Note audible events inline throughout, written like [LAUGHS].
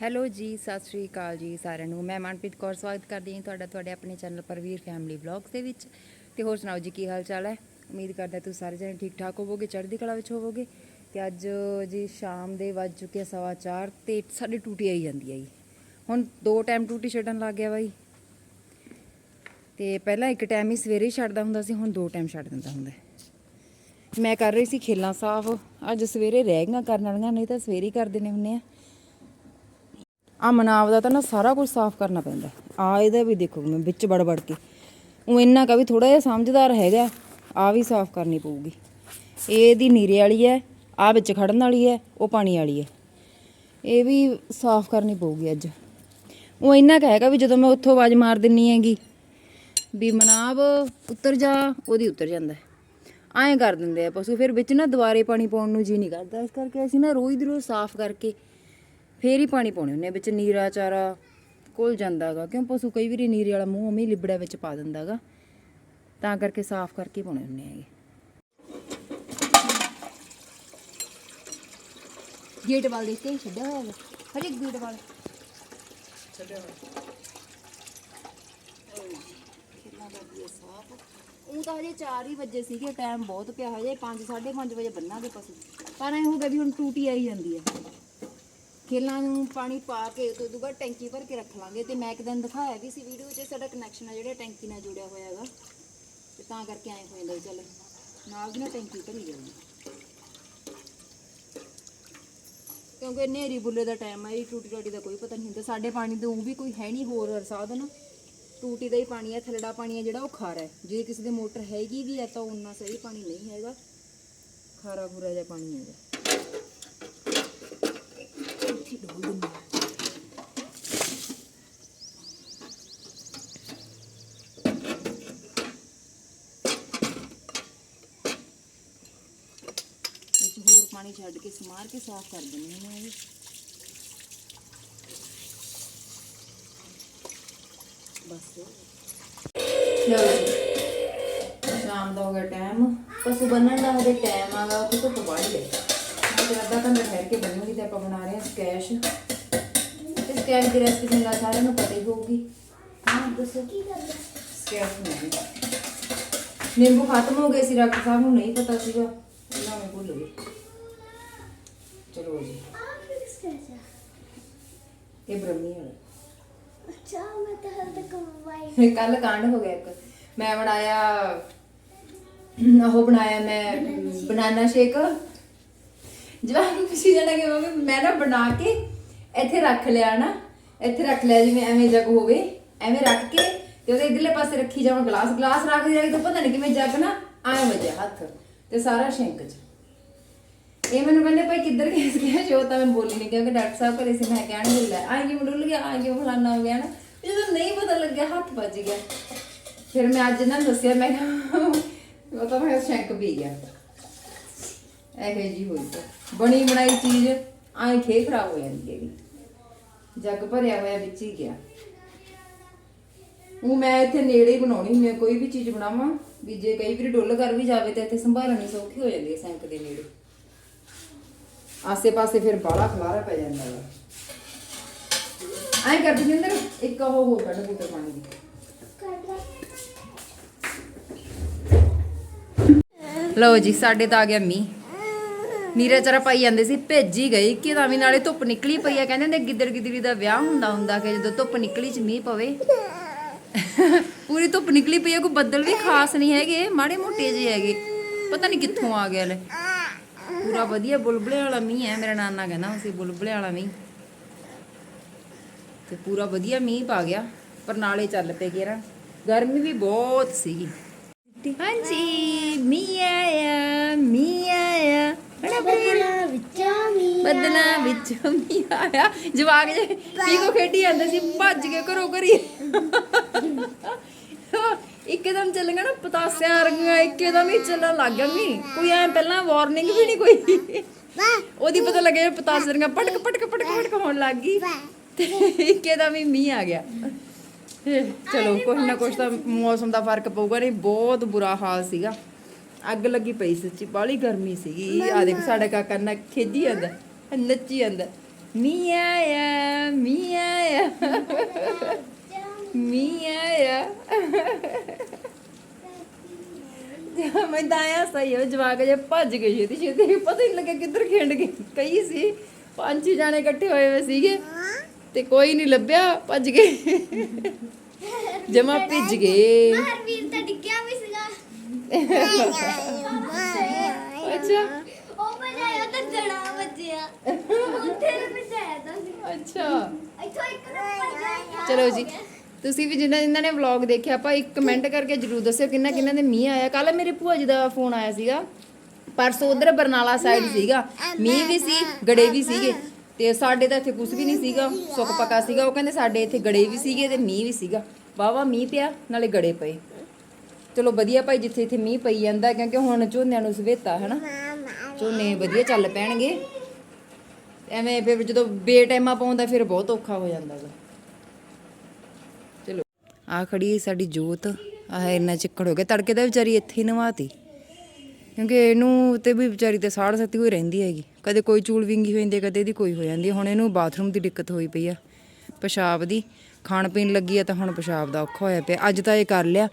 Hello ਜੀ, ਸਤਿ ਸ਼੍ਰੀ ਅਕਾਲ ਜੀ ਸਾਰਿਆਂ ਨੂੰ। ਮੈਂ ਮਨਪ੍ਰੀਤ ਕੌਰ ਸਵਾਗਤ ਕਰਦੀ ਹਾਂ ਤੁਹਾਡਾ, ਤੁਹਾਡੇ ਆਪਣੇ ਚੈਨਲ ਪਰਵੀਰ ਫੈਮਿਲੀ ਵਲੌਗਸ ਦੇ ਵਿੱਚ। ਤੇ ਹੋਰ ਸੁਣਾਓ ਜੀ, ਕੀ ਹਾਲ ਚਾਲ ਹੈ? ਉਮੀਦ ਕਰਦਾ ਤੁਸੀਂ ਸਾਰੇ ਜਣੇ ਠੀਕ ਠਾਕ ਹੋਵੋਗੇ, ਚੜ੍ਹਦੀ ਕਲਾ ਵਿੱਚ ਹੋਵੋਗੇ। ਤੇ ਅੱਜ ਜੀ ਸ਼ਾਮ ਦੇ ਵੱਜ ਚੁੱਕੇ ਆ ਸਵਾ ਚਾਰ ਤੇ ਸਾਡੀ ਟੂਟੀ ਆਈ ਜਾਂਦੀ ਹੈ ਜੀ। ਹੁਣ ਦੋ ਟਾਈਮ ਟੂਟੀ ਛੱਡਣ ਲੱਗ ਗਿਆ ਬਾਈ ਤੇ ਪਹਿਲਾਂ ਇੱਕ ਟਾਈਮ ਹੀ ਸਵੇਰੇ ਹੀ ਛੱਡਦਾ ਹੁੰਦਾ ਸੀ, ਹੁਣ ਦੋ ਟਾਈਮ ਛੱਡ ਦਿੰਦਾ ਹੁੰਦਾ ਮੈਂ ਕਰ ਰਹੀ ਸੀ ਖੇਲਾਂ ਸਾਫ਼। ਅੱਜ ਸਵੇਰੇ ਰਹਿ ਗਈਆਂ ਕਰਨ ਵਾਲੀਆਂ, ਨਹੀਂ ਤਾਂ ਸਵੇਰੇ ਹੀ ਕਰ ਦਿੰਦੇ ਹੁੰਨੇ ਆ। ਆ ਮਨਾਵ ਦਾ ਤਾਂ ਨਾ ਸਾਰਾ ਕੁਝ ਸਾਫ਼ ਕਰਨਾ ਪੈਂਦਾ। ਆ ਇਹਦਾ ਵੀ ਦੇਖੋ ਮੈਂ ਵਿੱਚ ਵੜ ਵੜ ਕੇ। ਉਹ ਇੰਨਾ ਕਾ ਵੀ ਥੋੜਾ ਜਿਹਾ ਸਮਝਦਾਰ ਹੈਗਾ, ਆ ਵੀ ਸਾਫ਼ ਕਰਨੀ ਪਊਗੀ। ਇਹ ਇਹਦੀ ਨੀਰੇ ਵਾਲੀ ਹੈ, ਆ ਵਿੱਚ ਖੜਨ ਵਾਲੀ ਹੈ, ਉਹ ਪਾਣੀ ਵਾਲੀ ਹੈ। ਇਹ ਵੀ ਸਾਫ਼ ਕਰਨੀ ਪਊਗੀ ਅੱਜ। ਉਹ ਇੰਨਾ ਕਾ ਹੈਗਾ ਵੀ ਜਦੋਂ ਮੈਂ ਉੱਥੋਂ ਆਵਾਜ਼ ਮਾਰ ਦਿੰਨੀ ਹੈਗੀ, ਵੀ ਮਨਾਵ ਉੱਤਰ ਜਾ, ਉਹਦੀ ਉੱਤਰ ਜਾਂਦਾ। ਐਂ ਕਰ ਦਿੰਦੇ ਆ ਪਸ਼ੂ, ਫਿਰ ਵਿੱਚ ਨਾ ਦੁਬਾਰੇ ਪਾਣੀ ਪਾਉਣ ਨੂੰ ਜੀ ਨਹੀਂ ਕਰਦਾ। ਇਸ ਕਰਕੇ ਅਸੀਂ ਨਾ ਰੋਜ਼ ਦੀ ਰੋਜ਼ ਸਾਫ਼ ਕਰਕੇ ਫੇਰ ਹੀ ਪਾਣੀ ਪਾਉਣੇ ਹੁੰਦੇ ਆ ਵਿੱਚ ਨੀਰਾ ਚਾਰਾ ਕੋਲ ਜਾਂਦਾਗਾ ਕਿਉਂ ਪਸ਼ੂ ਕਈ ਵਾਰੀ ਨੀਰੇ ਵਾਲਾ ਮੂੰਹ ਉਵੇਂ ਹੀ ਲਿਬੜਿਆ ਵਿੱਚ ਪਾ ਦਿੰਦਾਗਾ ਤਾਂ ਕਰਕੇ ਸਾਫ਼ ਕਰਕੇ ਪਾਉਣੇ ਹੁੰਦੇ ਹੈਗੇ ਗੇਟ ਵਾਲ ਦੇਖ ਕੇ ਛੱਡਿਆ ਹੋਇਆ ਹੈ ਹਰੇ ਗੇਟ ਵਾਲ। ਛੱਡਿਆ ਹੋਇਆ। ਉਹ ਤਾਂ ਹਜੇ 4 ਹੀ ਵਜੇ ਸੀਗੇ ਟਾਈਮ ਬਹੁਤ ਪਿਆ ਹਜੇ 5 5:30 ਵਜੇ ਬੰਨਾਂਗੇ ਪਸ਼ੂ। ਪਰ ਐ ਹੋ ਗਿਆ ਵੀ ਹੁਣ ਟੂਟੀ ਆਈ ਜਾਂਦੀ ਹੈ ਖੇਲਾਂ ਨੂੰ ਪਾਣੀ ਪਾ ਕੇ ਤੋਂ ਬਾਅਦ ਟੈਂਕੀ ਭਰ ਕੇ ਰੱਖ ਲਾਂਗੇ ਤੇ ਮੈਂ ਇੱਕ ਦਿਨ ਦਿਖਾਇਆ ਵੀ ਸੀ ਵੀਡੀਓ 'ਚ ਸਾਡਾ ਕਨੈਕਸ਼ਨ ਆ ਜਿਹੜਾ ਟੈਂਕੀ ਨਾਲ ਜੁੜਿਆ ਹੋਇਆ ਹੈਗਾ। ਤੇ ਤਾਂ ਕਰਕੇ ਐਂ ਹੋ ਜਾਂਦਾ ਚੱਲ ਨਾਲ ਦੀ ਨਾ ਟੈਂਕੀ ਭਰੀ ਜਾਊਗੀ। ਕਿਉਂਕਿ ਨੇਰੀ ਬੁੱਲੇ ਦਾ ਟਾਈਮ ਆ, ਇਹ ਟੂਟੀ ਟਾਟੀ ਦਾ ਕੋਈ ਪਤਾ ਨਹੀਂ ਹੁੰਦਾ। ਸਾਡੇ ਪਾਣੀ ਤੋਂ ਵੀ ਕੋਈ ਹੈ ਨਹੀਂ ਹੋਰ ਸਾਧਨ। ਟੂਟੀ ਦਾ ਹੀ ਪਾਣੀ ਹੈ ਥਲੜਾ ਪਾਣੀ ਹੈ ਜਿਹੜਾ ਉਹ ਖਾਰਾ ਹੈ। ਜੇ ਕਿਸੇ ਦੇ ਮੋਟਰ ਹੈਗੀ ਵੀ ਹੈ ਤਾਂ ਉਹਨਾਂ ਸਹੀ ਪਾਣੀ ਨਹੀਂ ਹੈਗਾ। ਖਾਰਾ ਖੁਰਾ ਜਿਹਾ ਪਾਣੀ ਹੈਗਾ ਇੱਥੇ ਡੋਲ ਦਿੰਦੇ ਹਾਂ। ਵਿੱਚ ਹੋਰ ਪਾਣੀ ਛੱਡ ਕੇ ਸਮਾਰ ਕੇ ਸਾਫ਼ ਕਰ ਦਿੰਦੇ ਹਾਂ ਇਹ। ਬਸ। ਲਓ ਸ਼ਾਮ ਦਾ ਹੋ ਗਿਆ ਟਾਈਮ। ਪਸ਼ੂ ਬੰਨਣ ਦਾ ਹਜੇ ਟਾਈਮ ਆਗਾ ਉਹ ਤੋਂ ਬਾਅਦ ਹੈ। ਤੇ ਅੱਧਾ ਘੰਟਾ ਠਹਿਰ ਕੇ ਬਣੂਗੀ ਤੇ ਆਪਾਂ ਬਣਾ ਰਹੇ ਹਾਂ ਸਕੈਸ਼। ਤੇ ਸਕੈਸ਼ ਦੀ ਰੈਸਪੀ ਲੱਗਦਾ ਸਾਰਿਆਂ ਨੂੰ ਪਤਾ ਹੀ ਹੋਊਗੀ। ਹਾਂ ਦੱਸੋ ਕੀ ਕਰਦਾ? ਸਕੈਸ਼ ਬਣਾਉਣੀ ਨਿੰਬੂ ਖਤਮ ਹੋ ਗਏ ਸੀ ਡਾਕਟਰ ਸਾਹਿਬ ਨੂੰ ਨਹੀਂ ਪਤਾ ਸੀਗਾ। ਉਹਨਾਂ ਨੇ ਭੁੱਲ ਗਏ। ਚਲੋ ਜੀ। ਇਹ ਬ੍ਰਹਮੀ ਵਾਲਾ। ਅੱਛਾ ਮੈਂ ਤਾਂ ਹਲ ਤੱਕ ਵਾਈ ਕੱਲ ਕਾਂਡ ਹੋ ਗਿਆ ਇੱਕ। ਮੈਂ ਬਣਾਇਆ ਉਹ ਬਣਾਇਆ ਮੈਂ ਬਨਾਨਾ ਸ਼ੇਕ। ਜਵਾਕ ਪੁੱਛੀ ਜਾਣਾ ਕਿ ਮੰਮੀ, ਮੈਂ ਨਾ ਬਣਾ ਕੇ ਇੱਥੇ ਰੱਖ ਲਿਆ ਨਾ, ਇੱਥੇ ਰੱਖ ਲਿਆ ਜਿਵੇਂ ਐਵੇਂ ਜਗ ਹੋਵੇ, ਐਵੇਂ ਰੱਖ ਕੇ ਤੇ ਉਹਦੇ ਇਧਰਲੇ ਪਾਸੇ ਰੱਖੀ ਜਾਵਾਂ ਗਲਾਸ ਗਲਾਸ ਰੱਖ ਜਾਵੇ ਤਾਂ ਪਤਾ ਨਹੀਂ ਕਿਵੇਂ ਜਗ ਨਾ ਆਏ ਵਜੇ ਹੱਥ ਤੇ ਸਾਰਾ ਸ਼ਿੰਕ ਚ। ਇਹ ਮੈਨੂੰ ਕਹਿੰਦੇ ਭਾਈ ਕਿੱਧਰ ਗਏ ਸੀ ਜੋ ਤਾਂ ਮੈਂ ਬੋਲੀ ਨਹੀਂ ਕਿਉਂਕਿ ਡਾਕਟਰ ਸਾਹਿਬ ਘਰੇ ਸੀ, ਮੈਂ ਕਹਿਣ ਲੱਗਾ ਆਏ ਕਿ ਮੁੰਡੁੱਲ ਗਿਆ? ਆਏ ਕਿ ਫਲਾਨਾ ਹੋ ਗਿਆ ਨਾ? ਜਦੋਂ ਨਹੀਂ ਪਤਾ ਲੱਗਿਆ, ਹੱਥ ਵੱਜ ਗਿਆ। ਫਿਰ ਮੈਂ ਅੱਜ ਇਹਨਾਂ ਨੂੰ ਦੱਸਿਆ, ਮੈਂ ਕਿਹਾ, ਉਹ ਤਾਂ ਮੈਂ ਸ਼ੈਂਕ ਪੀ ਗਿਆ। ਇਹੋ ਜੀ ਹੋਈ ਤਾਂ। ਬਣੀ ਬਣਾਈ ਚੀਜ਼, ਆਏ ਖੇ ਖਰਾਬ ਹੋ ਜਾਂਦੀ ਹੈਗੀ। ਜੱਗ ਭਰਿਆ ਹੋਇਆ ਵਿੱਚ ਹੀ ਗਿਆ। ਉਹ ਮੈਂ ਇੱਥੇ ਨੇੜੇ ਹੀ ਬਣਾਉਣੀ ਹੁੰਦੀ ਹਾਂ, ਕੋਈ ਵੀ ਚੀਜ਼ ਬਣਾਵਾਂ, ਵੀ ਜੇ ਕਈ ਵਾਰੀ ਡੁੱਲ ਕਰ ਵੀ ਜਾਵੇ ਤਾਂ ਇੱਥੇ ਸੰਭਾਲਣੀ ਸੌਖੀ ਹੋ ਜਾਂਦੀ ਹੈ ਸਿੰਕ ਦੇ ਨੇੜੇ। ਆਸੇ ਪਾਸੇ ਫਿਰ ਬਾਹਲਾ ਖਲਾਰਾ ਪੈ ਜਾਂਦਾ ਹੈ ਐਂ ਕਰ ਦਿੰਦੇ ਅੰਦਰ ਇੱਕ ਉਹ ਹੋਰ ਕੱਢ ਬੂਟੇ ਪਾਣੀ ਦੀ। ਲਓ ਜੀ, ਸਾਡੇ ਤਾਂ ਆ ਗਿਆ ਮੀ ਨੀਰਾ ਚਰਾ ਪਾਈ ਜਾਂਦੇ ਸੀ, ਭੇਜੀ ਗਈ, ਕਿ ਤਾਂ ਵੀ ਨਾਲੇ ਧੁੱਪ ਨਿਕਲੀ ਪਈ ਆ। ਕਹਿੰਦੇ ਨੇ ਗਿੱਦੜ ਗਿੱਦੜੀ ਦਾ ਵਿਆਹ ਹੁੰਦਾ ਹੁੰਦਾ ਕਿ ਜਦੋਂ ਧੁੱਪ ਨਿਕਲੀ ਚ ਮੀਂਹ ਪਵੇ। [LAUGHS] ਪੂਰੀ ਧੁੱਪ ਨਿਕਲੀ ਪਈ ਆ, ਕੋਈ ਬੱਦਲ ਵੀ ਖਾਸ ਨਹੀਂ ਹੈਗੇ, ਮਾੜੇ ਮੋਟੇ ਜਿਹੇ ਹੈਗੇ। ਪਤਾ ਨਹੀਂ ਕਿੱਥੋਂ ਆ ਗਿਆ ਲੈ। ਪੂਰਾ ਵਧੀਆ ਬੁਲਬੁਲੇ ਵਾਲਾ ਮੀਂਹ ਹੈ, ਮੇਰਾ ਨਾਨਾ ਕਹਿੰਦਾ ਸੀ, ਬੁਲਬੁਲੇ ਵਾਲਾ ਮੀਂਹ। ਤੇ ਪੂਰਾ ਵਧੀਆ ਮੀਂਹ ਪਾ ਗਿਆ, ਪਰ ਨਾਲੇ ਚੱਲ ਪਏ ਗੇਰਾ ਗਰਮੀ ਵੀ ਬਹੁਤ ਸੀਗੀ। ਹਾਂਜੀ, ਮੀਂਹ ਆਇਆ, ਮੀਂਹ ਆਇਆ ਬੜਾ ਬਦਲਾ ਵਿੱਚੋਂ ਮੀ ਬੱਦਲਾਂ ਵਿੱਚ ਮੀਂਹ ਆਇਆ। ਜਵਾਕ ਜੇ ਕੀ ਖੇਡੀ ਜਾਂਦੇ ਸੀ, ਭੱਜ ਕੇ ਘਰੋਂ ਘਰੀ। ਇੱਕਦਮ ਚੱਲੇਗਾ ਨਾ ਪਤਾਸਿਆਂ ਵਰਗੀਆਂ, ਇੱਕਦਮ ਹੀ ਚੱਲਣ ਲੱਗ ਗਿਆ ਮੀਂਹ। ਕੋਈ ਐ ਪਹਿਲਾਂ ਵਾਰਨਿੰਗ ਵੀ ਨਹੀਂ ਕੋਈ। ਉਹਦੀ ਪਤਾ ਲੱਗਿਆ ਪਤਾਸੇ ਵਰਗੀਆਂ ਪਟਕ ਪਟਕ ਪਟਕ ਪਟਕ ਹੋਣ ਲੱਗ ਗਈ। ਤੇ ਇੱਕਦਮ ਹੀ ਮੀਂਹ ਆ ਗਿਆ। ਚਲੋ ਕੁਛ ਨਾ ਕੁਛ ਤਾਂ ਮੌਸਮ ਦਾ ਫ਼ਰਕ ਪਊਗਾ, ਨਹੀਂ, ਬਹੁਤ ਬੁਰਾ ਹਾਲ ਸੀਗਾ। ਅੱਗ ਲੱਗੀ ਪਈ ਸੱਚੀ ਬਾਲੀ ਗਰਮੀ ਸੀਗੀ। ਆ ਦੇਖ ਸਾਡਾ ਕਾਕਾ ਨਾ ਖੇਡੀ ਜਾਂਦਾ ਨੱਚੀ ਜਾਂਦਾ। ਮੀ ਆਇਆ ਮੀ ਆਇਆ। ਮੀ ਆਇਆ। ਮੈਂ ਦਾਇਆ ਸਹੀ ਹੋ ਜਵਾਕ ਜੇ ਭੱਜ ਗਈ ਛੇਤੀ ਛੇਤੀ ਪਤਾ ਹੀ ਨਹੀਂ ਲੱਗਿਆ ਕਿੱਧਰ ਖੇਡ ਗਈ ਕਈ ਸੀ ਪੰਜ ਛੇ ਜਾਣੇ ਇਕੱਠੇ ਹੋਏ ਹੋਏ ਸੀਗੇ ਤੇ ਕੋਈ ਨਹੀਂ ਲੱਭਿਆ ਭੱਜ ਗਏ। ਜਮਾ ਭਿੱਜ ਗਏ। ਅੱਛਾ। ਉਹ ਭਜਾਇਆ ਤਾਂ ਜਣਾ ਵੱਜਿਆ। ਉੱਥੇ ਨੂੰ ਭਜਾਇਆ ਤਾਂ ਸੀ ਅੱਛਾ। ਇੱਥੋਂ ਇੱਕ ਨੂੰ ਭਜਾਇਆ ਚਲੋ ਜੀ ਤੁਸੀਂ ਵੀ ਜਿਨ੍ਹਾਂ ਜਿਨ੍ਹਾਂ ਨੇ ਵਲੌਗ ਦੇਖਿਆ ਆਪਾਂ ਇੱਕ ਕਮੈਂਟ ਕਰਕੇ ਜਰੂਰ ਦੱਸਿਓ ਕਿੰਨਾ ਕਿੰਨਾ ਦੇ ਮੀਂਹ ਆਇਆ। ਕੱਲ ਮੇਰੇ ਭੂਆ ਜੀ ਦਾ ਫੋਨ ਆਇਆ ਸੀਗਾ। ਪਰਸੋਂ ਉਧਰ ਬਰਨਾਲਾ ਸਾਈਡ ਸੀਗਾ। ਮੀਂਹ ਵੀ ਸੀ ਗੜੇ ਵੀ ਸੀਗੇ। ਤੇ ਸਾਡੇ ਤਾਂ ਇੱਥੇ ਕੁਝ ਵੀ ਨਹੀਂ ਸੀਗਾ ਸੁੱਕ ਪਕਾ ਸੀਗਾ। ਉਹ ਕਹਿੰਦੇ ਸਾਡੇ ਇੱਥੇ ਗੜੇ ਵੀ ਸੀਗੇ ਤੇ ਮੀਂਹ ਵੀ ਸੀਗਾ। ਵਾਵਾ ਮੀਂਹ ਪਿਆ ਨਾਲੇ ਗੜੇ ਪਏ। ਚਲੋ ਵਧੀਆ ਭਾਈ, ਜਿੱਥੇ ਇੱਥੇ ਮੀਂਹ ਪਈ ਜਾਂਦਾ, ਕਿਉਂਕਿ ਹੁਣ ਝੋਨਿਆਂ ਨੂੰ ਸਵੇਤਾ ਹੈ ਝੋਨੇ ਵਧੀਆ ਚੱਲ ਪੈਣਗੇ। ਐਵੇਂ ਫਿਰ ਜਦੋਂ ਬੇਟਾਈਮਾ ਪਾਉਂਦਾ, ਫਿਰ ਬਹੁਤ ਔਖਾ ਹੋ ਜਾਂਦਾ ਗਾ। ਚਲੋ ਆ ਖੜੀ ਸਾਡੀ ਜੋਤ। ਆਹ ਇੰਨਾ ਚਿੱਕੜ ਹੋ ਗਿਆ। ਤੜਕੇ ਦਾ ਵਿਚਾਰੀ ਇੱਥੇ ਹੀ ਨਵਾਤੀ। ਕਿਉਂਕਿ ਇਹਨੂੰ ਤੇ ਵੀ ਵਿਚਾਰੀ ਤੇ ਸਾੜ ਸਤੀ ਹੋਈ ਰਹਿੰਦੀ ਹੈਗੀ। ਕਦੇ ਕੋਈ ਚੂਲ ਵਿੰਗੀ ਹੋ ਜਾਂਦੀ, ਕਦੇ ਇਹਦੀ ਕੋਈ ਹੋ ਜਾਂਦੀ। ਹੁਣ ਇਹਨੂੰ ਬਾਥਰੂਮ ਦੀ ਦਿੱਕਤ ਹੋਈ ਪਈ ਆ, ਪਿਸ਼ਾਬ ਦੀ। ਖਾਣ ਪੀਣ ਲੱਗੀ ਆ ਤਾਂ ਹੁਣ ਪਿਸ਼ਾਬ ਦਾ ਔਖਾ ਹੋਇਆ ਪਿਆ। ਅੱਜ ਤਾਂ ਇਹ ਕਰ ਲਿਆ।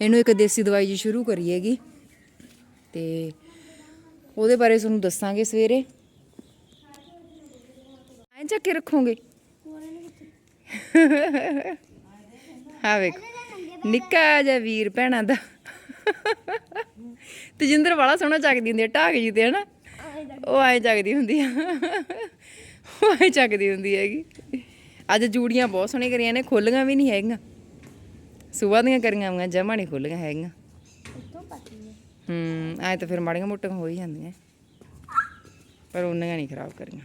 ਇਹਨੂੰ ਇੱਕ ਦੇਸੀ ਦਵਾਈ ਜੀ ਸ਼ੁਰੂ ਕਰੀ ਹੈਗੀ। ਤੇ ਉਹਦੇ ਬਾਰੇ ਤੁਹਾਨੂੰ ਦੱਸਾਂਗੇ ਸਵੇਰੇ। ਐਂ ਚੱਕ ਕੇ ਰੱਖੋਗੇ। ਹਾਂ ਵੇਖ, ਨਿੱਕਾ ਜਿਹਾ ਵੀਰ ਭੈਣਾਂ ਦਾ। ਤਜਿੰਦਰ ਵਾਲਾ ਸੋਹਣਾ ਚੱਕਦੀ ਹੁੰਦੀ ਹੈ ਢਾਕ ਜੀ ਤੇ ਹਨਾ। ਉਹ ਐਂ ਚੱਕਦੀ ਹੁੰਦੀ ਆ। ਉਹ ਐਂ ਚੱਕਦੀ ਹੁੰਦੀ ਹੈਗੀ। ਅੱਜ ਜੂੜੀਆਂ ਬਹੁਤ ਸੋਹਣੀਆਂ ਕਰੀਆਂ ਨੇ, ਖੋਲੀਆਂ ਵੀ ਨਹੀਂ ਹੈਗੀਆਂ। ਸੁਬਾਹ ਦੀਆਂ ਕਰੀਆਂ ਹੋਈਆਂ ਜਮਾ ਨਹੀਂ ਖੋਲੀਆਂ ਹੈਗੀਆਂ। ਹੂੰ ਐ ਤਾਂ ਫਿਰ ਮਾੜੀਆਂ ਮੋਟੀਆਂ ਹੋ ਹੀ ਜਾਂਦੀਆਂ। ਪਰ ਉਹਨਾਂ ਨਹੀਂ ਖਰਾਬ ਕਰੀਆਂ।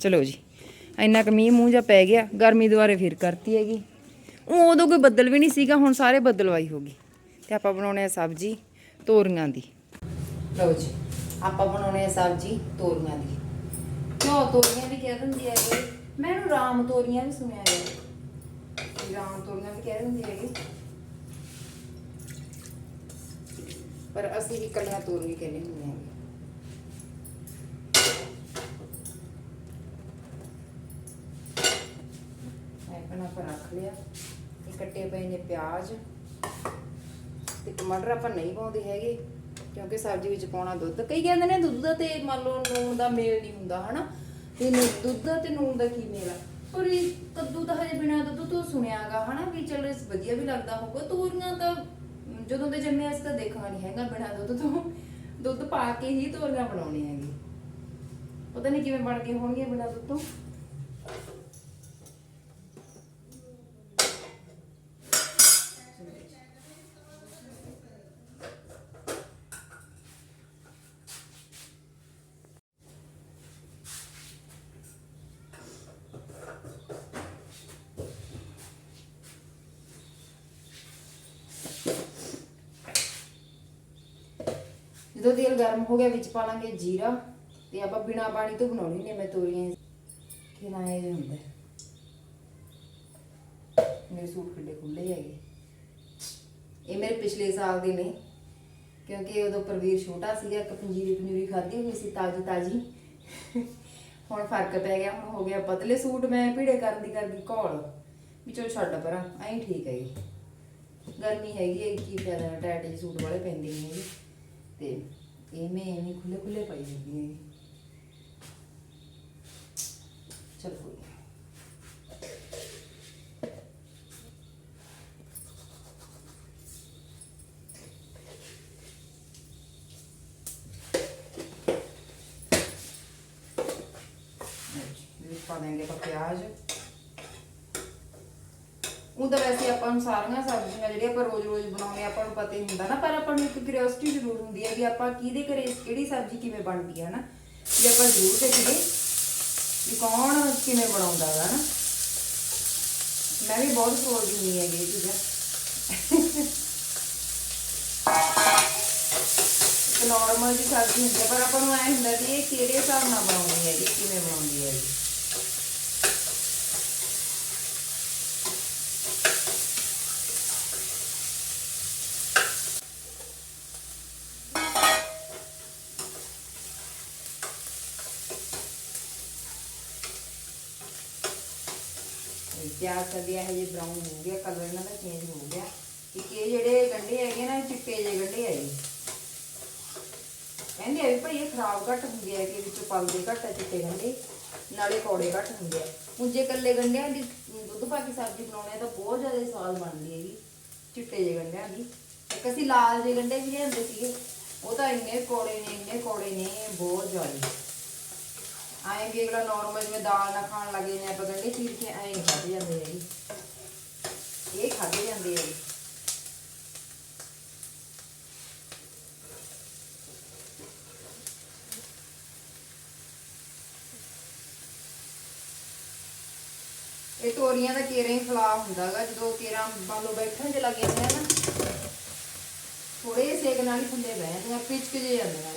ਚਲੋ ਜੀ ਇੰਨਾ ਕੁ ਮੀਂਹ ਮੂੰਹ ਜਾ ਪੈ ਗਿਆ ਗਰਮੀ ਦੁਆਰੇ ਫਿਰ ਕਰਤੀ ਹੈਗੀ। ਉਹ ਉਦੋਂ ਕੋਈ ਬੱਦਲ ਵੀ ਨਹੀਂ ਸੀਗਾ ਹੁਣ ਸਾਰੇ ਬੱਦਲਵਾਈ ਹੋ ਗਈ ਤੇ ਆਪਾਂ ਬਣਾਉਣੇ ਆ ਸਬਜ਼ੀ ਤੋਰੀਆਂ ਦੀ। ਲਓ ਜੀ ਆਪਾਂ ਬਣਾਉਣੇ ਆ ਸਬਜ਼ੀ ਤੋਰੀਆਂ ਦੀ। ਕਿਉਂ ਤੋਰੀਆਂ ਵੀ ਕਹਿ ਦਿੰਦੀ ਹੈਗੀ ਮੈਂ ਇਹਨੂੰ ਰਾਮ ਤੋਰੀਆਂ ਵੀ ਸੁਣਿਆ ਹੈ ਰਾਮ ਤੋਰੀਆਂ ਵੀ ਕਹਿ ਦਿੰਦੇ ਹੈਗੇ। ਪਰ ਅਸੀਂ ਵੀ ਕੱਲੀਆਂ ਤੋਰੀਆਂ ਕਹਿੰਦੇ ਹੁੰਦੇ ਹਾਂ ਐਪਨ ਆਪਾਂ ਰੱਖ ਲਿਆ। ਤੇ ਕੱਟੇ ਪਏ ਨੇ ਪਿਆਜ਼। ਤੇ ਟਮਾਟਰ ਆਪਾਂ ਨਹੀਂ ਪਾਉਂਦੇ ਹੈਗੇ, ਕਿਉਂਕਿ ਸਬਜ਼ੀ ਵਿੱਚ ਪਾਉਣਾ ਦੁੱਧ। ਕਈ ਕਹਿੰਦੇ ਨੇ ਦੁੱਧ ਦਾ ਤੇ ਮੰਨ ਲਓ ਨੂਣ ਦਾ ਮੇਲ ਨਹੀਂ ਹੁੰਦਾ, ਹਨਾ? ਤੇ ਦੁੱਧ ਤੇ ਨੂਣ ਦਾ ਕੀ ਮੇਲ ਆ? ਪਰ ਇਹ ਕੱਦੂ ਤਾਂ ਹਜੇ ਬਿਨਾਂ ਦੁੱਧ ਤੋਂ ਸੁਣਿਆਗਾ, ਹਨਾ ਵੀ ਚਲ ਇਸ ਵਧੀਆ ਵੀ ਲੱਗਦਾ ਹੋਊਗਾ। ਤੋਰੀਆਂ ਤਾਂ ਜਦੋਂ ਦੇ ਜੰਮੇ ਅਸੀਂ ਤਾਂ ਦੇਖਿਆ ਨਹੀਂ ਹੈਗਾ ਬਿਨਾਂ ਦੁੱਧ ਤੋਂ। ਦੁੱਧ ਪਾ ਕੇ ਹੀ ਤੋਰੀਆਂ ਬਣਾਉਣੀ ਹੈਗੀ ਪਤਾ ਨਹੀਂ ਕਿਵੇਂ ਬਣ ਕੇ ਹੋਣਗੀਆਂ ਬਿਨਾਂ ਦੁੱਧ ਤੋਂ। ਜਦੋਂ ਤੇਲ ਗਰਮ ਹੋ ਗਿਆ, ਵਿੱਚ ਪਾ ਲਾਂਗੇ ਜੀਰਾ ਤੇ ਆਪਾਂ ਬਿਨਾ ਪਾਣੀ ਤੋਂ ਬਣਾਉਣੀ ਨੇ ਮੈਂ ਤੋਰੀਆਂ ਕਿ ਨਾ ਇਹ ਹੁੰਦਾ। ਮੇਰੇ ਸੂਟ ਕਿੱਡੇ ਖੁੱਲੇ ਹੈਗੇ। ਇਹ ਮੇਰੇ ਪਿਛਲੇ ਸਾਲ ਦੇ ਨੇ, ਕਿਉਂਕਿ ਉਦੋਂ ਪ੍ਰਵੀਰ ਛੋਟਾ ਸੀਗਾ, ਇੱਕ ਪੰਜੀਰੀ ਪੰਜੂਰੀ ਖਾਧੀ ਹੋਈ ਸੀ ਤਾਜੀ ਤਾਜੀ। ਹੁਣ ਫ਼ਰਕ ਪੈ ਗਿਆ, ਹੁਣ ਹੋ ਗਿਆ ਪਤਲੇ ਸੂਟ, ਮੈਂ ਭੀੜੇ ਕਰਨ ਦੀ ਕਰਦੀ ਘੋਲ। ਵੀ ਚਲੋ ਛੱਡ ਪਰਾਂ, ਐਂ ਠੀਕ ਹੈ ਜੀ ਗਰਮੀ ਹੈਗੀ ਹੈ, ਕੀ ਫਾਇਦਾ ਟੈਟ ਜਿਹੇ ਸੂਟ ਵਾਲੇ ਪੈਂਦੇ ਨਹੀਂ ਹੈਗੇ। ਤੇ ਇਹ ਮੈਂ ਐਵੇਂ ਖੁੱਲੇ ਖੁੱਲੇ ਪਾਈ ਜਾਂਦੀ ਹੈ ਚਲ ਕੋਈ ਨੀ। ਇਹਦੇ ਵਿੱਚ ਪਾ ਦੇਂਗੇ ਵੈਸੇ ਆਪਾਂ ਨੂੰ ਸਾਰੀਆਂ ਸਬਜ਼ੀਆਂ ਜਿਹੜੀਆਂ ਆਪਾਂ ਰੋਜ਼-ਰੋਜ਼ ਬਣਾਉਂਦੇ ਆਪਾਂ ਨੂੰ ਪਤਾ ਹੀ ਹੁੰਦਾ ਨਾ, ਪਰ ਆਪਾਂ ਨੂੰ ਇੱਕ ਕਿਉਰਿਓਸਿਟੀ ਜ਼ਰੂਰ ਹੁੰਦੀ ਹੈ ਵੀ ਆਪਾਂ ਕਿਹਦੇ ਘਰੇ ਕਿਹੜੀ ਸਬਜ਼ੀ ਕਿਵੇਂ ਬਣਦੀ ਹੈ ਨਾ, ਵੀ ਆਪਾਂ ਜ਼ਰੂਰ ਦੇਖੀਏ ਵੀ ਕੌਣ ਕਿਵੇਂ ਬਣਾਉਂਦਾ ਹੈ ਨਾ। ਮੈਂ ਵੀ ਬਹੁਤ ਸੋਚਦੀ ਹੁੰਦੀ ਹੈਗੀ ਇਹ ਚੀਜ਼ਾਂ। ਨਾਰਮਲ ਜੀ ਸਬਜ਼ੀ ਹੁੰਦੀ ਪਰ ਆਪਾਂ ਨੂੰ ਐ ਹੁੰਦਾ ਵੀ ਇਹ ਕਿਹੜੇ ਹਿਸਾਬ ਨਾਲ ਬਣਾਉਂਦੀ ਹੈਗੀ, ਕਿਵੇਂ ਬਣਾਉਂਦੀ ਹੈ ਇਹ ਪਿਆਜ਼ ਕਰ ਦਿਆ ਹੈ ਬਰਾਊਨ ਹੋ ਗਿਆ ਕਲਰ ਇਹਨਾਂ ਦਾ ਚੇਂਜ ਹੋ ਗਿਆ ਇੱਕ ਇਹ ਜਿਹੜੇ ਗੰਢੇ ਹੈਗੇ ਨਾ ਚਿੱਟੇ ਜਿਹੇ ਗੰਢੇ ਹੈਗੇ ਕਹਿੰਦੇ ਆ ਵੀ ਭਾਈ ਇਹ ਖਰਾਬ ਘੱਟ ਹੁੰਦੇ ਆ, ਕਿ ਵਿੱਚੋਂ ਪਲਦੇ ਘੱਟ ਆ, ਚਿੱਟੇ ਗੰਢੇ। ਨਾਲੇ ਕੌੜੇ ਘੱਟ ਹੁੰਦੇ ਆ। ਹੁਣ ਜੇ ਇਕੱਲੇ ਗੰਢਿਆਂ ਦੀ ਦੁੱਧ ਪਾ ਕੇ ਸਬਜ਼ੀ ਬਣਾਉਣੇ ਆ, ਤਾਂ ਬਹੁਤ ਜ਼ਿਆਦਾ ਸਵਾਦ ਬਣਦੀ ਹੈਗੀ ਚਿੱਟੇ ਜਿਹੇ ਗੰਢਿਆਂ ਦੀ। ਇੱਕ ਅਸੀਂ ਲਾਲ ਜਿਹੇ ਗੰਢੇ ਵੀ ਲਿਆਂਦੇ ਸੀਗੇ, ਉਹ ਤਾਂ ਇੰਨੇ ਕੌੜੇ ਨੇ, ਇੰਨੇ ਕੌੜੇ ਨੇ, ਬਹੁਤ ਜ਼ਿਆਦਾ। ਆਏ ਵੀ ਅਗਲਾ ਨਾਰਮਲ ਜਿਵੇਂ ਦਾਲ ਨਾਲ ਖਾਣ ਲੱਗ ਜਾਂਦੇ ਆਪਾਂ ਗੰਢੇ ਚੀਰ ਕੇ ਐਂ ਖਾਦੇ ਜਾਂਦੇ ਹੈਗੇ ਇਹ ਖਾਦੇ ਜਾਂਦੇ ਹੈਗੇ ਇਹ ਤੋਰੀਆਂ ਦਾ ਕੇਰਾ ਹੀ ਫਲਾ ਹੁੰਦਾਗਾ ਜਦੋਂ ਕੇਰਾ ਮੰਨ ਬੈਠਣ ਚ ਲੱਗ ਜਾਂਦੇ ਆ ਨਾ ਥੋੜੇ ਜਿਹੇ ਸੇਕ ਨਾਲ ਹੀ ਥੱਲੇ ਬਹਿ ਜਾਂਦੀਆਂ, ਪਿਚਕ ਜੇ ਜਾਂਦੇ ਆ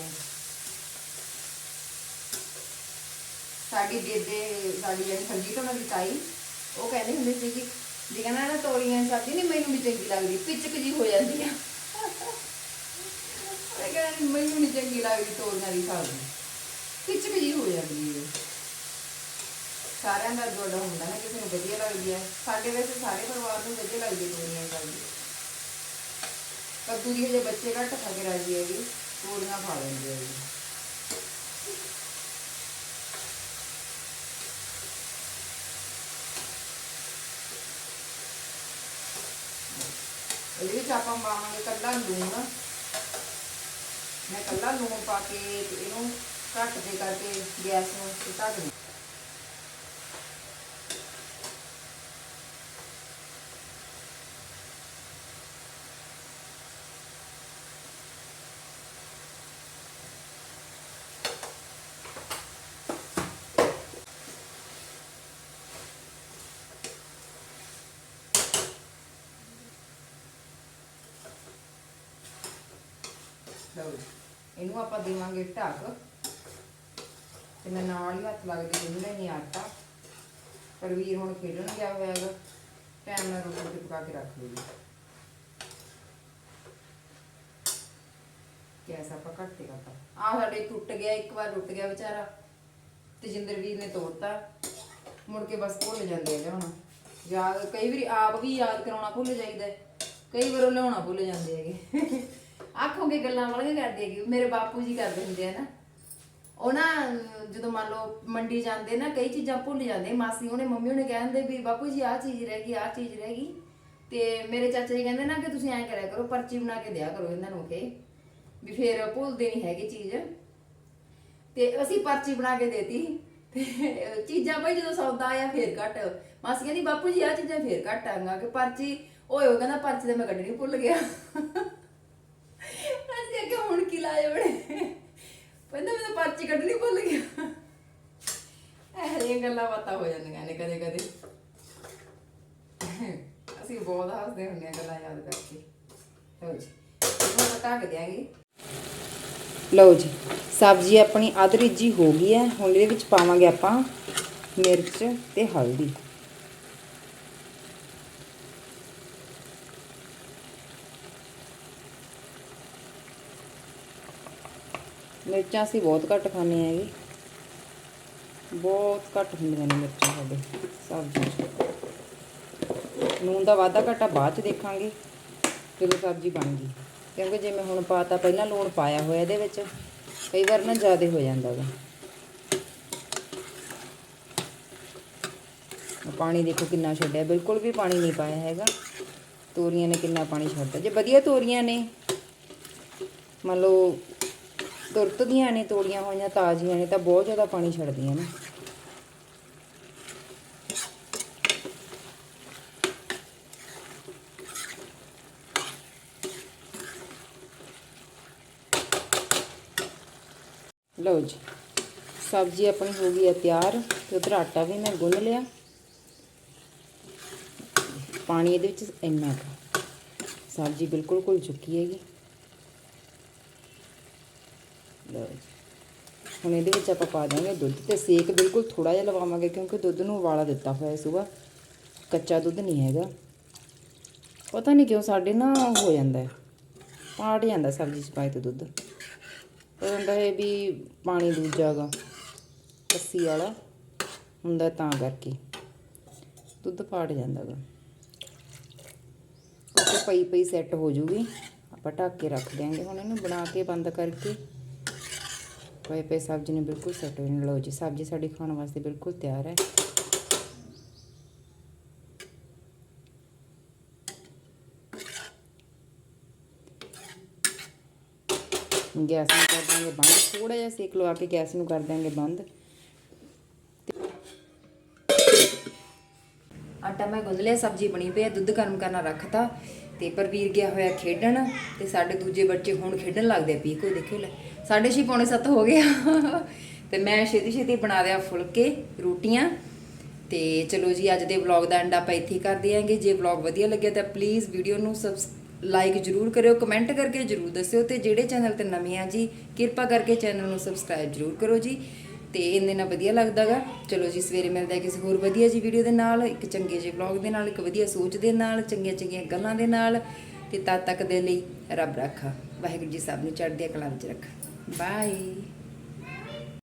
ਸਾਡੀ ਬੇਬੇ ਸਾਡੀ ਜਿਹੜੀ ਹਰਜੀਤ ਉਹਨਾਂ ਦੀ ਤਾਈ ਉਹ ਕਹਿੰਦੀ ਹੁੰਦੀ ਸੀ ਕਿ ਜੇ ਨਾ ਤੋਰੀਆਂ ਦੀ ਨਹੀਂ ਮੈਨੂੰ ਵੀ ਚੰਗੀ ਲੱਗਦੀ, ਪਿਚਕ ਜੀ ਹੋ ਜਾਂਦੀ ਆ। ਉਹ ਕਹਿੰਦਾ ਮੈਨੂੰ ਨਹੀਂ ਚੰਗੀ ਲੱਗਦੀ ਤੋਰੀਆਂ ਦੀ ਸਬਜ਼ੀ। ਪਿਚਕ ਜੀ ਹੋ ਜਾਂਦੀ ਹੈ ਸਾਰਿਆਂ ਦਾ ਜੋੜਾ ਹੁੰਦਾ ਨਾ, ਕਿਸੇ ਨੂੰ ਵਧੀਆ ਲੱਗਦੀ ਹੈ ਸਾਡੇ ਵੈਸੇ ਸਾਰੇ ਪਰਿਵਾਰ ਨੂੰ ਵਧੀਆ ਲੱਗਦੀ ਤੋਰੀਆਂ ਦੀ ਸਬਜ਼ੀ। ਕੱਦੂ ਦੀ ਹਜੇ ਬੱਚੇ ਘੱਟ ਖਾ ਕੇ ਰਾਜੀ ਹੈਗੀ ਤੋਰੀਆਂ ਖਾ ਲੈਂਦੇ ਹੈਗੇ ਇਹਦੇ ਵਿੱਚ ਆਪਾਂ ਪਾਵਾਂਗੇ ਕੱਲਾ ਲੂਣ, ਮੈਂ ਕੱਲਾ ਲੂਣ ਪਾ ਕੇ ਇਹਨੂੰ ਘੱਟ ਦੇ ਕਰਕੇ ਗੈਸ ਨੂੰ ਤੇ ਢੱਕ ਦਿੰਦੀ ਇਹਨੂੰ ਆਪਾਂ ਦੇਵਾਂਗੇ ਢੱਕ। ਤੇ ਮੈਂ ਨਾਲ ਹੀ ਹੱਥ ਲੱਗਦੇ ਗੁੰਨਣੇ ਨਹੀਂ ਆਟਾ। ਪਰਵੀਰ ਹੁਣ ਖੇਡਣ ਗਿਆ ਹੋਇਆ ਹੈਗਾ ਟਾਈਮ ਨਾਲ ਰੋਟੀ ਰੂਟੀ ਪਕਾ ਕੇ ਰੱਖ ਲੂਗੀ ਗੈਸ ਆਪਾਂ ਘੱਟ ਤੇ ਕਰਤਾ। ਆ ਸਾਡੇ ਟੁੱਟ ਗਿਆ, ਇੱਕ ਵਾਰ ਟੁੱਟ ਗਿਆ ਵਿਚਾਰਾ। ਤੇ ਜਿੰਦਰਵੀਰ ਨੇ ਤੋੜਤਾ। ਮੁੜ ਕੇ ਬਸ ਭੁੱਲ ਜਾਂਦੇ ਆ ਹੁਣ। ਯਾਦ, ਕਈ ਵਾਰੀ ਆਪ ਵੀ ਯਾਦ ਕਰਾਉਣਾ ਭੁੱਲ ਜਾਈਦਾ ਕਈ ਵਾਰ ਉਹ ਲਿਆਉਣਾ ਭੁੱਲ ਜਾਂਦੇ ਹੈਗੇ। ਆਖੋਗੇ ਗੱਲਾਂ ਵਾਲੀਆਂ ਕਰਦੇ ਹੈਗੇ, ਮੇਰੇ ਬਾਪੂ ਜੀ ਕਰਦੇ ਹੁੰਦੇ ਆ ਨਾ। ਉਹ ਨਾ, ਜਦੋਂ ਮੰਨ ਲਓ ਮੰਡੀ ਜਾਂਦੇ ਨਾ, ਕਈ ਚੀਜ਼ਾਂ ਭੁੱਲ ਜਾਂਦੇ। ਮਾਸੀ ਉਹਨੇ ਮੰਮੀ ਉਹਨੇ ਕਹਿੰਦੇ ਵੀ, ਬਾਪੂ ਜੀ, ਆਹ ਚੀਜ਼ ਰਹਿ ਗਈ, ਆਹ ਚੀਜ਼ ਰਹਿ ਗਈ। ਤੇ ਮੇਰੇ ਚਾਚਾ ਜੀ ਕਹਿੰਦੇ ਨਾ ਕਿ ਤੁਸੀਂ ਐਂ ਕਰਿਆ ਕਰੋ, ਪਰਚੀ ਬਣਾ ਕੇ ਦਿਆ ਕਰੋ ਇਹਨਾਂ ਨੂੰ ਕਿ ਵੀ ਫੇਰ ਭੁੱਲਦੇ ਨਹੀਂ ਹੈਗੇ ਚੀਜ਼। ਤੇ ਅਸੀਂ ਪਰਚੀ ਬਣਾ ਕੇ ਦੇਤੀ। ਤੇ ਚੀਜ਼ਾਂ ਭਾਈ ਜਦੋਂ ਸੌਦਾ ਆਇਆ, ਫੇਰ ਘੱਟ। ਮਾਸੀ ਕਹਿੰਦੀ, ਬਾਪੂ ਜੀ, ਆਹ ਚੀਜ਼ਾਂ ਫੇਰ ਘੱਟ ਆਂਗਾ, ਕਿ ਪਰਚੀ, ਓਏ, ਉਹ ਕਹਿੰਦਾ ਪਰਚੀ ਤੇ ਮੈਂ ਕੱਢਣੀ ਭੁੱਲ ਗਿਆ। ਅੱਗੇ ਬੜੇ ਕਹਿੰਦਾ ਮੈਂ ਤਾਂ ਪਰਚੀ ਕੱਢਣੀ ਭੁੱਲ ਗਿਆ। ਇਹ ਜਿਹੀਆਂ ਗੱਲਾਂ ਬਾਤਾਂ ਹੋ ਜਾਂਦੀਆਂ ਨੇ ਕਦੇ ਕਦੇ। ਅਸੀਂ ਬਹੁਤ ਹੱਸਦੇ ਹੁੰਦੇ ਆ ਗੱਲਾਂ ਯਾਦ ਕਰਕੇ। ਲਓ ਜੀ ਇਹਨੂੰ ਢੱਕ ਦਿਆਂਗੇ। ਲਓ ਜੀ, ਸਬਜ਼ੀ ਆਪਣੀ ਅੱਧ ਹੋ ਗਈ ਹੈ। ਹੁਣ ਇਹਦੇ ਵਿੱਚ ਪਾਵਾਂਗੇ ਆਪਾਂ ਮਿਰਚ ਤੇ ਹਲਦੀ। ਮਿਰਚਾਂ ਅਸੀਂ ਬਹੁਤ ਘੱਟ ਖਾਂਦੇ ਹੈਗੇ ਬਹੁਤ ਘੱਟ ਹੁੰਦੀਆਂ ਨੇ ਮਿਰਚਾਂ ਸਾਡੇ ਸਬਜ਼ੀ 'ਚ। ਨੂਨ ਦਾ ਵਾਧਾ ਘਾਟਾ ਬਾਅਦ ਚ ਦੇਖਾਂਗੇ ਜਦੋਂ ਸਬਜ਼ੀ ਬਣ ਗਈ। ਕਿਉਂਕਿ ਜਿਵੇਂ ਹੁਣ ਪਾਤਾ, ਪਹਿਲਾਂ ਲੂਣ ਪਾਇਆ ਹੋਇਆ ਇਹਦੇ ਵਿੱਚ, ਕਈ ਵਾਰ ਨਾ ਜ਼ਿਆਦਾ ਹੋ ਜਾਂਦਾ ਗਾ। ਪਾਣੀ ਦੇਖੋ ਕਿੰਨਾ ਛੱਡਿਆ, ਬਿਲਕੁਲ ਵੀ ਪਾਣੀ ਨਹੀਂ ਪਾਇਆ ਹੈਗਾ। ਤੋਰੀਆਂ ਨੇ ਕਿੰਨਾ ਪਾਣੀ ਛੱਡਦਾ ਜੇ ਵਧੀਆ ਤੋਰੀਆਂ ਨੇ, ਮੰਨ ਲਓ ਤੁਰਤਦੀਆਂ ਨੇ, ਤੋੜੀਆਂ ਹੋਈਆਂ, ਤਾਜ਼ੀਆਂ ਨੇ, ਤਾਂ ਬਹੁਤ ਜ਼ਿਆਦਾ ਪਾਣੀ ਛੱਡਦੀਆਂ ਨੇ। ਲਓ ਜੀ, ਸਬਜ਼ੀ ਆਪਣੀ ਹੋ ਗਈ ਹੈ ਤਿਆਰ, ਤੇ ਉਧਰ ਆਟਾ ਵੀ ਮੈਂ ਗੁੰਨ ਲਿਆ। ਪਾਣੀ ਇਹਦੇ ਵਿੱਚ ਇੰਨਾ ਸਬਜ਼ੀ ਬਿਲਕੁਲ ਘੁਲ ਚੁੱਕੀ ਹੈਗੀ। ਲਓ ਜੀ। ਹੁਣ ਇਹਦੇ ਵਿੱਚ ਆਪਾਂ ਪਾ ਦਾਂਗੇ ਦੁੱਧ ਤੇ ਸੇਕ ਬਿਲਕੁਲ ਥੋੜਾ ਜਿਹਾ ਲਵਾਵਾਂਗੇ ਕਿਉਂਕਿ ਦੁੱਧ ਨੂੰ ਉਬਾਲਾ ਦਿੱਤਾ ਹੋਇਆ ਸਵੇਰ ਕੱਚਾ ਦੁੱਧ ਨਹੀਂ ਹੈਗਾ। ਪਤਾ ਨਹੀਂ ਕਿਉਂ ਸਾਡੇ ਨਾ ਹੋ ਜਾਂਦਾ ਹੈ। ਪਾਟ ਜਾਂਦਾ ਸਬਜ਼ੀ ਚ ਪਾਏ ਤੇ ਦੁੱਧ। ਉਹ ਹੁੰਦਾ ਹੈ ਵੀ ਪਾਣੀ ਦੂਜਾ ਗਾ ਕੱਸੀ ਵਾਲਾ ਹੁੰਦਾ ਤਾਂ ਕਰਕੇ। ਦੁੱਧ ਪਾੜ ਜਾਂਦਾ ਗਾ। ਪਈ ਪਈ ਸੈੱਟ ਹੋ ਜੂਗੀ। ਆਪਾਂ ਢੱਕ ਕੇ ਰੱਖ ਦਿਆਂਗੇ। ਹੁਣ ਇਹਨੂੰ ਬਣਾ ਕੇ ਬੰਦ ਕਰਕੇ ਪਏ ਪਏ ਸਬਜ਼ੀ ਨੇ ਬਿਲਕੁਲ ਸੈੱਟ ਹੋ ਲਓ ਜੀ, ਸਬਜ਼ੀ ਸਾਡੀ ਖਾਣ ਵਾਸਤੇ ਬਿਲਕੁਲ ਤਿਆਰ ਹੈ। ਗੈਸ ਨੂੰ ਕਰ ਦਾਂਗੇ ਬੰਦ। ਥੋੜਾ ਜਿਹਾ ਸੇਕ ਲਵਾ ਕੇ ਗੈਸ ਨੂੰ ਕਰ ਦਾਂਗੇ ਬੰਦ। ਆਟਾ ਮੈਂ ਗੁੰਦ ਲਿਆ, ਸਬਜ਼ੀ ਬਣੀ ਪਈ ਹੈ, ਦੁੱਧ ਗਰਮ ਕਰਨਾ ਰੱਖਤਾ। ਤੇ ਪਰਵੀਰ ਗਿਆ ਹੋਇਆ ਖੇਡਣ, ਤੇ ਸਾਡੇ ਦੂਜੇ ਬੱਚੇ ਹੁਣ ਖੇਡਣ ਲੱਗਦੇ ਆ, ਪੀ, ਕੋਈ ਦੇਖਿਓ ਲੈ। ਸਾਢੇ ਛੇ, ਪੌਣੇ ਸੱਤ ਹੋ ਗਿਆ ਤੇ ਮੈਂ ਛੇਤੀ ਛੇਤੀ ਬਣਾ ਦਿਆ ਫੁਲਕੇ, ਰੋਟੀਆਂ। ਤੇ ਚਲੋ ਜੀ, ਅੱਜ ਦੇ ਵਲੌਗ ਦਾ ਐਂਡ ਆਪਾਂ ਇੱਥੇ ਹੀ ਕਰ ਦਿਆਂਗੇ ਜੇ ਵਲੌਗ ਵਧੀਆ ਲੱਗਿਆ ਤਾਂ ਪਲੀਜ਼ ਵੀਡੀਓ ਨੂੰ ਸਬਸ ਲਾਈਕ ਜਰੂਰ ਕਰਿਓ ਕਮੈਂਟ ਕਰਕੇ ਜਰੂਰ ਦੱਸਿਓ। ਤੇ ਜਿਹੜੇ ਚੈਨਲ ਤੇ ਨਵੇਂ ਆ ਜੀ, ਕਿਰਪਾ ਕਰਕੇ ਚੈਨਲ ਨੂੰ ਸਬਸਕ੍ਰਾਈਬ ਜਰੂਰ ਕਰੋ ਜੀ। ਤੇ ਇੰਨੇ ਨਾਲ ਵਧੀਆ ਲੱਗਦਾਗਾ। ਚਲੋ ਜੀ, ਸਵੇਰੇ ਮਿਲਦੇ ਆ ਕਿਸੇ ਹੋਰ ਵਧੀਆ ਜੀ ਵੀਡੀਓ ਦੇ ਨਾਲ, ਇੱਕ ਚੰਗੇ ਜਿਹੇ ਵਲੌਗ ਦੇ ਨਾਲ, ਇੱਕ ਵਧੀਆ ਸੋਚ ਦੇ ਨਾਲ, ਚੰਗੀਆਂ ਚੰਗੀਆਂ ਗੱਲਾਂ ਦੇ ਨਾਲ। ਤੇ ਤਦ ਤੱਕ ਦੇ ਲਈ ਰੱਬ ਰੱਖਾ। ਵਾਹਿਗੁਰੂ ਜੀ ਸਭ ਨੂੰ ਚੜ੍ਹਦੀ ਕਲਾ ਵਿੱਚ ਰੱਖਾ। Bye!